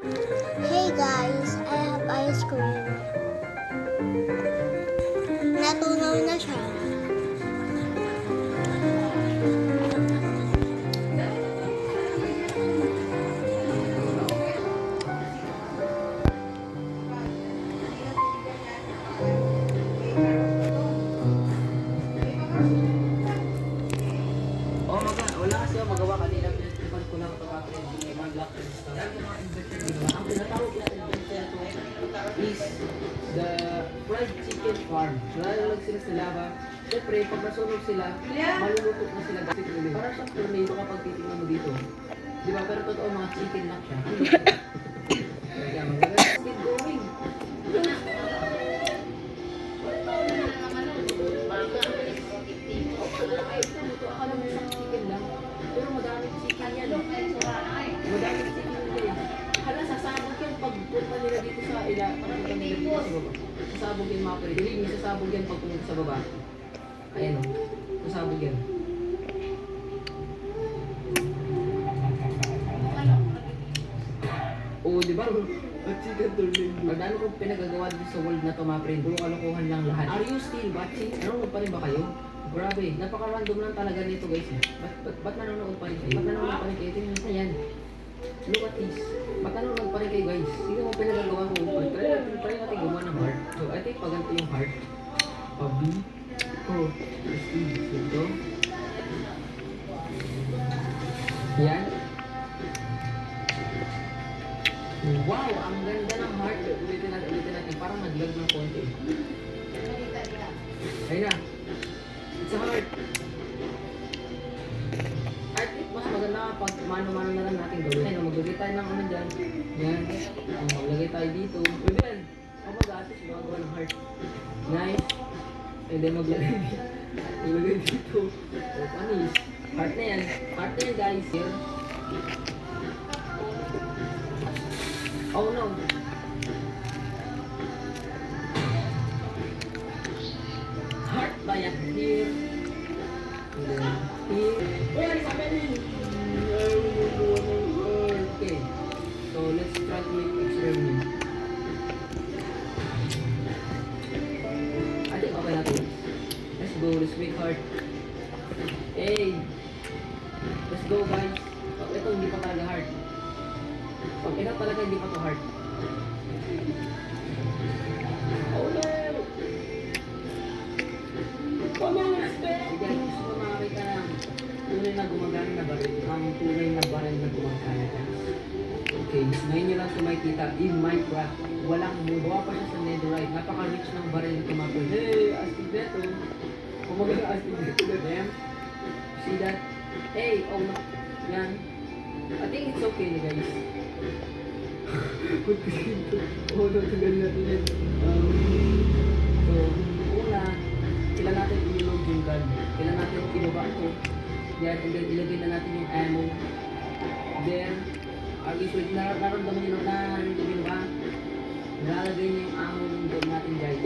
Hey guys, I have ice cream. Natunaw na siya. Ang tinatawag na invention to is the fried chicken farm. Nalalag sila sa lava. Siyempre, pag nasunog sila, maluluto na sila ulit. Parang siyang tornado kapag titingnan mo dito. Di ba? Pero totoo, mga chicken lang siya. Kaya magaga. Keep going. Pero madaming chicken yan. Madaming Sa baba. Sasabog yan mga pare. Believe sasabog yan pag pumunta sa baba. Ayan o. Sasabog yan. Oo, di ba? Dami kong pinagagawa dito sa world na to, mga friend, puro kalokohan lang lahat. Are you still watching? Nanonood pa rin ba kayo? Grabe, napaka-random lang talaga nito guys. Ba't, ba't, ba't nanonood pa rin kayo? Ba't nanonood pa rin kayo? Tingnan nyo yan. Look at this. Ba't nanonood pa rin kayo guys? Sige mo pinagagawa ko. Try natin, try pag yung heart. Pabi. Oh, prestige. Ito. Yan. Wow, ang ganda ng heart. Ulitin natin, ulitin natin. Parang naglag ng konti. Ayun na. It's a heart. I think mas maganda pag mano-mano na lang natin gawin. Ayun, maglagay tayo ng ano dyan. Yan. Maglagay tayo dito. Pwede yan. Nice. Then maglagay dito. Maglagay dito. O, panis. Heart na yan. Heart na yan, guys. Here. Oh no. Go. Let's make heart. Hey. Let's go guys. Oh, ito hindi pa talaga heart. Pag ito talaga hindi pa to heart. Oh no! Come on, respect! Sige, gusto ko makakita ng tunay na gumagana na baril. Ang tunay na baril na. Okay, ngayon nyo lang ito makikita in Minecraft. Walang magawa pa siya sa netherite. Napaka-rich ng baril na tumapol. Hey. Kumagal astig beto. Damn. See that? Hey, oh no. Yan. I think it's okay guys. Put kasi ito. Oh, natanggal natin yan. So, una, kailan natin i-load yung gun. Kailan natin ibaba ito. Yan, and then ilagay na natin yung ammo. Then, ang issue, nar naramdaman nyo na narinig nyo ba? Nilalagay niyo yung ammo yung gun natin guys.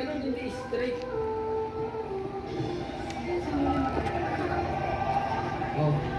ganun, hindi straight. Oh.